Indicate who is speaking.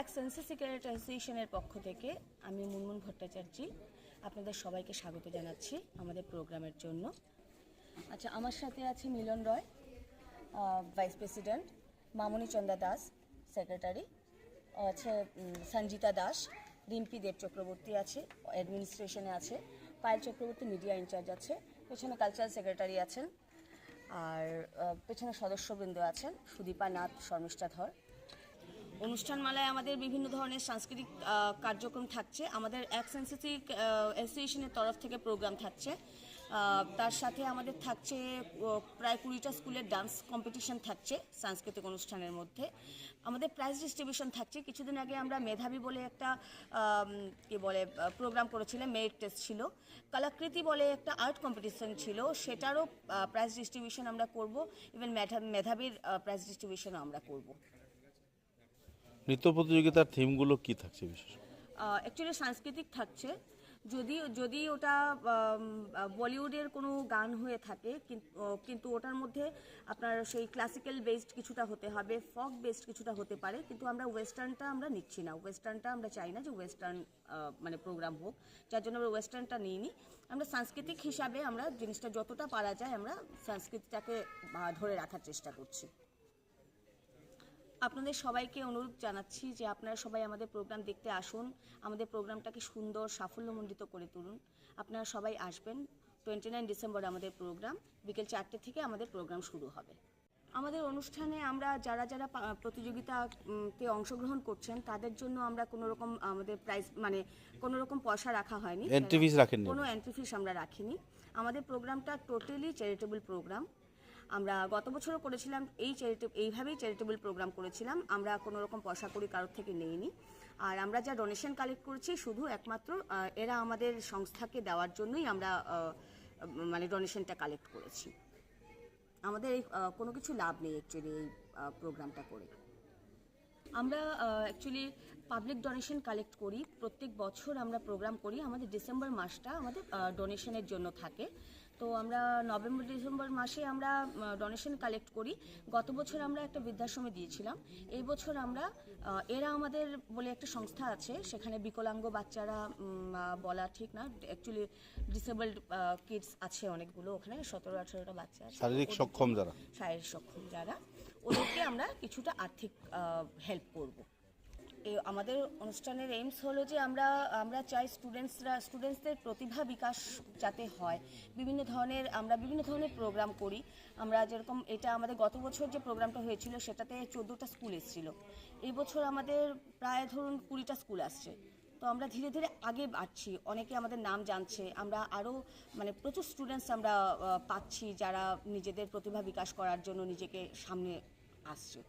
Speaker 1: এক census security অ্যাসোসিয়েশনের পক্ষ থেকে আমি মুনমুন ভট্টাচার্য। আপনাদের সবাইকে স্বাগত জানাচ্ছি আমাদের প্রোগ্রামের জন্য। আচ্ছা আমার সাথে আছে Milan Roy vice president, Mamoni Chanda Das, secretary, আছে সঞ্জিতা দাস, রিম্পি দেব চক্রবর্তী আছে, অ্যাডমিনিস্ট্রেশনে আছে, পায়েল চক্রবর্তী মিডিয়া ইনচার্জ আছে, পেছনে কালচারাল সেক্রেটারি আছেন, আর পেছনে সদস্যবৃন্দ আছেন, সুদীপা নাথ, শর্মিষ্ঠা ধর অনুষ্ঠানমালায় আমাদের বিভিন্ন ধরনের সাংস্কৃতিক কার্যক্রম থাকছে। আমাদের এক সেন্সিটিভ অ্যাসোসিয়েশনের তরফ থেকে প্রোগ্রাম থাকছে। তার সাথে আমাদের থাকছে প্রায় কুড়িটা স্কুলের ডান্স কম্পিটিশন থাকছে সাংস্কৃতিক অনুষ্ঠানের মধ্যে। আমাদের প্রাইজ ডিস্ট্রিবিউশন থাকছে। কিছুদিন আগে আমরা মেধাবী বলে একটা কি বলে প্রোগ্রাম করেছিলাম মেরিট টেস্ট ছিল। কলাকৃতি বলে একটা আর্ট কম্পিটিশন ছিল, সেটারও প্রাইজ ডিস্ট্রিবিউশন আমরা করব। ইভেন মেধাবীর প্রাইজ ডিস্ট্রিবিউশনও আমরা করব।
Speaker 2: নৃত্য প্রতিযোগিতার থিমগুলো কি থাকছে বিশেষ?
Speaker 1: অ্যাকচুয়ালি সাংস্কৃতিক থাকছে। যদি যদি ওটা বলিউডের কোনো গান হয়ে থাকে, কিন- কিন্তু ওটার মধ্যে আপনার সেই ক্লাসিক্যাল বেসড কিছুটা হতে হবে ফক বেসড কিছুটা হতে পারে, কিন্তু আমরা ওয়েস্টার্নটা আমরা নিচ্ছি না। ওয়েস্টার্নটা আমরা চাই না যে ওয়েস্টার্ন মানে প্রোগ্রাম হোক। যার জন্য আমরা ওয়েস্টার্নটা নিইনি। আমরা সাংস্কৃতিক হিসাবে আমরা জিনিসটা যতটা পারা যায় আমরা সংস্কৃতিটাকে ধরে রাখার চেষ্টা করছি। আপনাদের সবাইকে অনুরোধ জানাচ্ছি যে আপনারা সবাই আমাদের প্রোগ্রাম দেখতে আসুন। আমাদের প্রোগ্রামটাকে সুন্দর সাফল্যমণ্ডিত করে তুলুন। আপনারা সবাই আসবেন টোয়েন্টি নাইন ডিসেম্বর আমাদের প্রোগ্রাম বিকেল চারটে থেকে আমাদের প্রোগ্রাম শুরু হবে। আমাদের অনুষ্ঠানে আমরা যারা যারা প্রতিযোগিতাতে অংশগ্রহণ করছেন তাদের জন্য আমরা কোনো রকম আমাদের প্রাইস মানে কোনো রকম পয়সা রাখা হয়নি? কোনো এন্ট্রি ফিস আমরা রাখিনি। আমাদের প্রোগ্রামটা টোটালি চ্যারিটেবল প্রোগ্রাম আমরা গত বছরও করেছিলাম এই চ্যারিটে এইভাবেই চ্যারিটেবল প্রোগ্রাম করেছিলাম। আমরা কোনো রকম পয়সা করি কারোর থেকে নেইনি। আর আমরা যা ডোনেশন কালেক্ট করেছি, শুধু একমাত্র এরা আমাদের সংস্থাকে দেওয়ার জন্যই আমরা মানে ডোনেশনটা কালেক্ট করেছি। আমাদের এই কোনো কিছু লাভ নেই অ্যাকচুয়ালি এই প্রোগ্রামটা করে। আমরা অ্যাকচুয়ালি পাবলিক ডোনেশন কালেক্ট করি। প্রত্যেক বছর আমরা প্রোগ্রাম করি। আমাদের ডিসেম্বর মাসটা আমাদের ডোনেশনের জন্য থাকে। তো আমরা নভেম্বর ডিসেম্বর মাসে আমরা ডোনেশন কালেক্ট করি। গত বছর আমরা একটা বৃদ্ধাশ্রমে দিয়েছিলাম। এই বছর আমরা এরা আমাদের বলে একটা সংস্থা আছে সেখানে বিকলাঙ্গ বাচ্চারা বলা ঠিক না। অ্যাকচুয়ালি ডিসেবলড কিডস আছে অনেকগুলো ওখানে সতেরো আঠেরোটা বাচ্চা আছে।
Speaker 2: শারীরিক সক্ষম যারা।
Speaker 1: শারীরিক সক্ষম যারা। ওদেরকে আমরা কিছুটা আর্থিক হেল্প করব। আমাদের অনুষ্ঠানের এইমস হলো যে আমরা আমরা চাই স্টুডেন্টসরা স্টুডেন্টসদের প্রতিভা বিকাশ যাতে হয়। বিভিন্ন ধরনের, আমরা বিভিন্ন ধরনের প্রোগ্রাম করি। আমরা যেরকম এটা আমাদের গত বছর যে প্রোগ্রামটা হয়েছিল, সেটাতে চোদ্দোটা স্কুল এসেছিল। এই বছর আমাদের প্রায় ধরুন কুড়িটা স্কুল আসছে। তো আমরা ধীরে ধীরে আগে বাড়ছি। অনেকে আমাদের নাম জানছে। আমরা আরও মানে প্রচুর স্টুডেন্টস আমরা পাচ্ছি যারা নিজেদের প্রতিভা বিকাশ করার জন্য নিজেকে সামনে আসছে।